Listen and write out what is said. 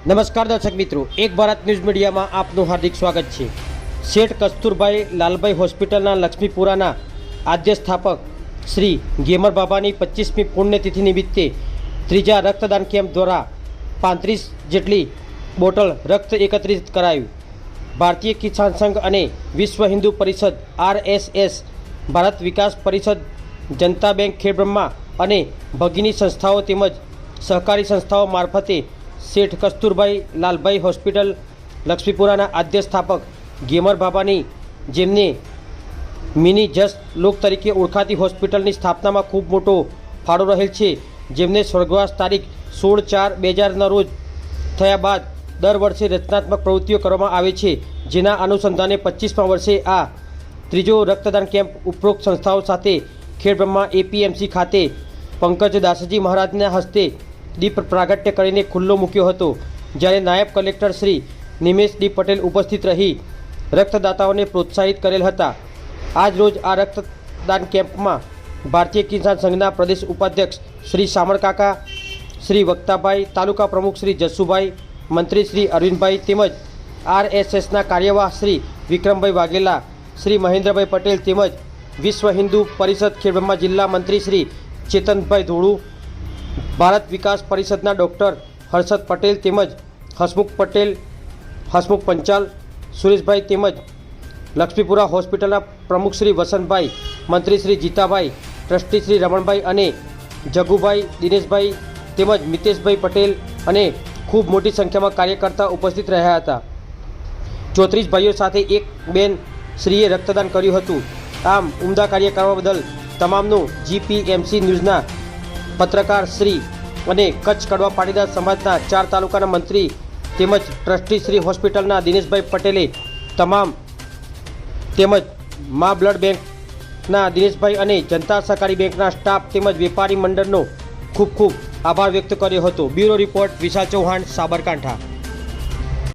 નમસ્કાર દર્શક મિત્રો, એક ભારત ન્યૂઝ મીડિયામાં આપનું હાર્દિક સ્વાગત છે. શેઠ કસ્તુરભાઈ લાલભાઈ હોસ્પિટલના લક્ષ્મીપુરાના આદ્ય સ્થાપક શ્રી ગેમર બાબાની પચીસમી પુણ્યતિથિ નિમિત્તે ત્રીજા રક્તદાન કેમ્પ દ્વારા પાંત્રીસ જેટલી બોટલ રક્ત એકત્રિત કરાયું. ભારતીય કિસાન સંઘ અને વિશ્વ હિન્દુ પરિષદ આરએસએસ, ભારત વિકાસ પરિષદ, જનતા બેંક ખેડબ્રહ્મા અને ભગીની સંસ્થાઓ તેમજ સહકારી સંસ્થાઓ મારફતે શેઠ કસ્તુરભાઈ લાલભાઈ હોસ્પિટલ, લક્ષ્મીપુરાના આદ્ય સ્થાપક ગેમર બાબાની, જેમને મિની જસ્ટ લોક તરીકે ઓળખાતી હોસ્પિટલની સ્થાપનામાં ખૂબ મોટો ફાળો રહેલ છે, જેમને સ્વર્ગવાસ તારીખ સોળ ચાર બે હજારના રોજ થયા બાદ દર વર્ષે રચનાત્મક પ્રવૃત્તિઓ કરવામાં આવે છે, જેના અનુસંધાને પચીસમા વર્ષે આ ત્રીજો રક્તદાન કેમ્પ ઉપરોક્ત સંસ્થાઓ સાથે ખેડબ્રહ્મા એપીએમસી ખાતે પંકજ દાસજી મહારાજના હસ્તે દીપ પ્રાગટ્ય કરીને ખુલ્લો મૂક્યો હતો, જ્યારે નાયબ કલેક્ટર શ્રી નિમેશ ડી પટેલ ઉપસ્થિત રહી રક્તદાતાઓને પ્રોત્સાહિત કરેલ હતા. આજ રોજ આ રક્તદાન કેમ્પમાં ભારતીય કિસાન સંઘના પ્રદેશ ઉપાધ્યક્ષ શ્રી સામરકાકા, શ્રી વક્તાભાઈ, તાલુકા પ્રમુખ શ્રી જસુભાઈ, મંત્રી શ્રી અરવિંદભાઈ તેમજ આરએસએસના કાર્યવાહ શ્રી વિક્રમભાઈ વાઘેલા, શ્રી મહેન્દ્રભાઈ પટેલ તેમજ વિશ્વ હિન્દુ પરિષદ ખેડબ્રહ્મા જિલ્લા મંત્રી શ્રી ચેતનભાઈ ધોળુ ભારત વિકાસ પરિષદના ડૉક્ટર હર્ષદ પટેલ તેમજ હસમુખ પટેલ, હસમુખ પંચાલ, સુરેશભાઈ તેમજ લક્ષ્મીપુરા હોસ્પિટલના પ્રમુખ શ્રી વસંતભાઈ, મંત્રી શ્રી જીતાભાઈ, ટ્રસ્ટી શ્રી રમણભાઈ અને જગુભાઈ, દિનેશભાઈ તેમજ મિતેશભાઈ પટેલ અને ખૂબ મોટી સંખ્યામાં કાર્યકર્તા ઉપસ્થિત રહ્યા હતા. ચોત્રીસ ભાઈઓ સાથે એક બેન શ્રીએ રક્તદાન કર્યું હતું. આમ, ઉમદા કાર્ય કરવા બદલ તમામનું જીપીએમસી ન્યૂઝના પત્રકાર શ્રી અને કચ્છ કડવા પાટીદાર સમાજના ચાર તાલુકાના મંત્રી તેમજ ટ્રસ્ટી શ્રી હોસ્પિટલના દિનેશભાઈ પટેલે તમામ તેમજ મા બ્લડ બેંકના દિનેશભાઈ અને જનતા સહકારી બેંકના સ્ટાફ તેમજ વેપારી મંડળનો ખૂબ ખૂબ આભાર વ્યક્ત કર્યો હતો. Bureau report Vishal Chauhan, Sabarkantha.